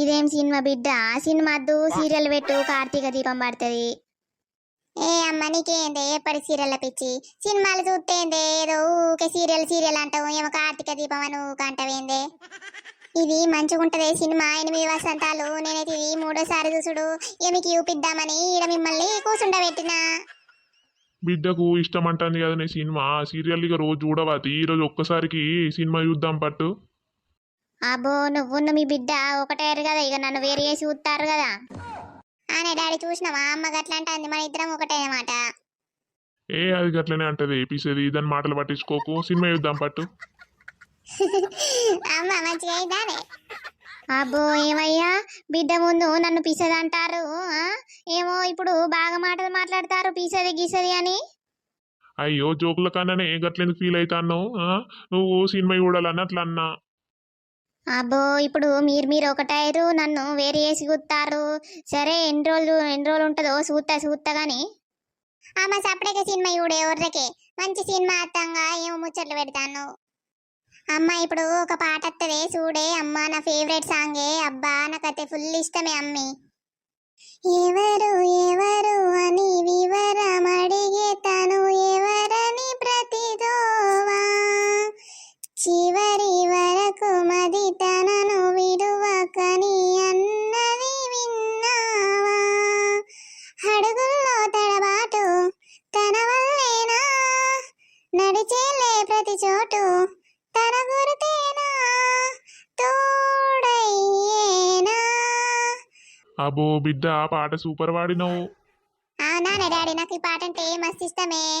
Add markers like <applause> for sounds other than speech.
ఇదేం సినిమా బిడ్డ? సినిమా అద్దు సీరియల్ పెట్టు కార్తీక దీపం పడుతుంది. ఏ అమ్మ నీకేందే? ఎప్పటి సీరియల్ పిచ్చి? సినిమాలు చూస్తేందే ఏదో ఊకే సీరియల్ సీరియల్ అంటావు. ఏమో కార్తీక దీపం అని ఊకంటావేందే ఇది మంచిగుంటదే సినిమా. ఎనిమిది వసంతాలు. నేనైతే ఇది మూడోసారి చూసుడు. ఏమికి చూపిద్దామని ఈడ మిమ్మల్ని కూర్చుండబెట్టినా బిడ్డకు ఇష్టం అంటుంది కదా నీ సినిమా సీరియల్ ఇక రోజు చూడవా? ఈ రోజు ఒక్కసారికి సినిమా చూద్దాం పట్టు. అబ్బో నువ్వు మీ బిడ్డ ఒకటేరు కదా ఇక నన్ను వేరు చేసి చూస్తారు కదా. అనే డాడీ చూసినావా? అమ్మ గట్లా అంటుంది మన ఇద్దరం ఒకటే అన్నమాట. ఏ అది గట్లనే అంటది ఏపీసది దాని మాటలు పట్టించుకోకు సినిమా చూద్దాం పట్టు. <laughs> అమ్మ మంచిగా అయిందానే? అబ్బో ఏమయ్యా? బిడ్డ ముందు నన్ను పిసది అంటారు ఆ? ఏమో ఇప్పుడు బాగా మాటలు మాట్లాడతారు పిసది గిసది అని. అయ్యో జోకుల కన్నానే గట్లెందుకు ఫీల్ అవుతాను నువ్వు సినిమా చూడాలని అట్లా అన్నా అబ్బో ఇప్పుడు మీరు మీరు ఒకటైరు నన్ను వేరే చేసి కూతారు సరే ఎన్ని రోజులు ఎన్ని రోజులు ఉంటుందో చూస్తా చూస్తా కానీ అమ్మ సపరేట్గా సినిమా చూడే ఊర్రకే మంచి సినిమా అత్తంగా ఏమో ముచ్చట్లు పెడతాను అమ్మ ఇప్పుడు ఒక పాట వస్తుంది చూడే. అమ్మ నా ఫేవరెట్ సాంగే. అబ్బా నాకైతే ఫుల్ ఇష్టమే అమ్మి. ఎవరు ఎవరు అని వివరం అడిగే తను ఎవరని ప్రతిదోవా? చివరి నడిచేలే ప్రతి చోటు. తన గురుతేనా తోడయ్యేనా? అబ్బో బిడ్డ ఆ పాట సూపర్ వాడినావు. అవునా డాడీ నాకు ఈ పాట అంటే మస్తు ఇష్టమే.